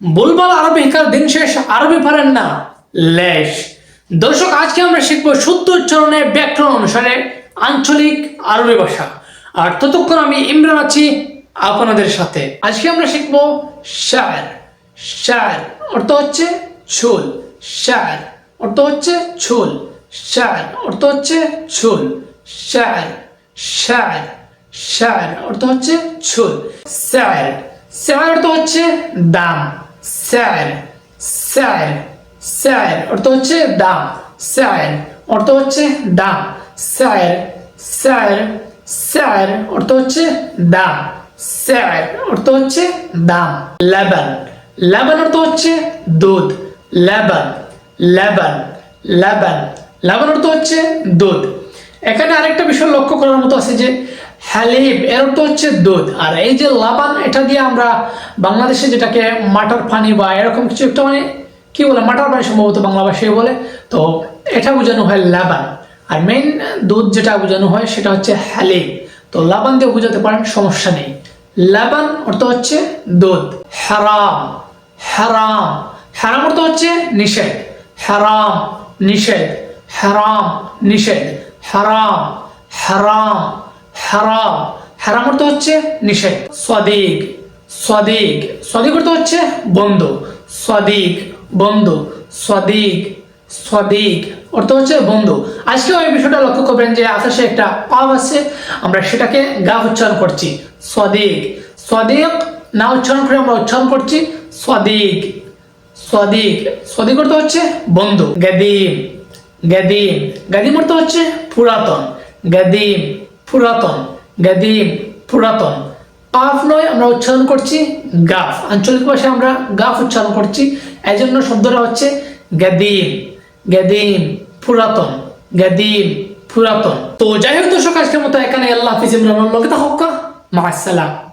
বুলবাল আরবি শিকার দিন শেষ, আরবি পারেন না, লেশ। দর্শক, আজকে আমরা শিখব শুদ্ধ উচ্চারণে ব্যাকরণ অনুসারে আঞ্চলিক আরবি ভাষা। আর ততক্ষণ আমি ইমরান আছি আপনাদের সাথে। আজকে আমরা শিখব শার। শার অর্থ হচ্ছে ছুল। শার অর্থ হচ্ছে ছুল। শার অর্থ হচ্ছে ছুল। শার শার শার অর্থ হচ্ছে ছুল। স্যার স্যার অর্থ হচ্ছে দাম। স্যার স্যার স্যার অর্থ হচ্ছে দাম স্যার অর্থ হচ্ছে দাম স্যার স্যার স্যার অর্থ হচ্ছে দাম স্যার অর্থ হচ্ছে দাম লেবান লেবান অর্থ হচ্ছে দুধ লেবান লেবান লেবান লেবান অর্থ হচ্ছে দুধ এখানে আরেকটা বিষয় লক্ষ্য করার মতো আছে যে হালিব এর অর্থ হচ্ছে দুধ। আর এই যে লাবান, এটা দিয়ে আমরা বাংলাদেশে যেটাকে মাটার পানি বা এরকম কিছু একটা মানে কি বলে, মাটার পানি সম্ভবত বাংলা ভাষায় বলে, তো এটা বোঝানো হয় লাবান। আর মেইন দুধ যেটা বোঝানো হয় সেটা হচ্ছে হালিব তো লাবান দিয়ে বোঝাতে পারেন সমস্যা নেই। লাবান অর্থ হচ্ছে দুধ। হারাম হারাম। হারাম অর্থ হচ্ছে নিষেধ। হারাম নিষেধ। হারাম, নিষেধ। হারাম হারাম হারাম। হারাম অর্থ হচ্ছে নিষেধ। সদিক সদিক সদিক অর্থ হচ্ছে বন্ধু। সদিক বন্ধু। সদিক সদিক অর্থ হচ্ছে বন্ধু। আজকে ওই বিষয়টা লক্ষ্য করবেন যে আকাশে একটা পাব আছে। আমরা সেটাকে গা উচ্চারণ করছি। সদিক সদিক না উচ্চারণ করে আমরা উচ্চারণ করছি সদিক সদিক সদিক অর্থ হচ্ছে বন্ধু। গদিম। গদিম। গদিম অর্থ হচ্ছে পুরাতন। গদিম পুরাতন। গদিম, পুরাতন। কাফ নয়, আমরা উচ্চারণ করছি গাফ। আঞ্চলিক ভাষায় আমরা গাফ উচ্চারণ করছি। এই জন্য শব্দটা হচ্ছে গদিম। গদিম, পুরাতন। গদিম, পুরাতন। তো যাই হোক দর্শক, আজকের মতো এখানে আল্লাহ হাফিজ ইমরান মা আসসালাম।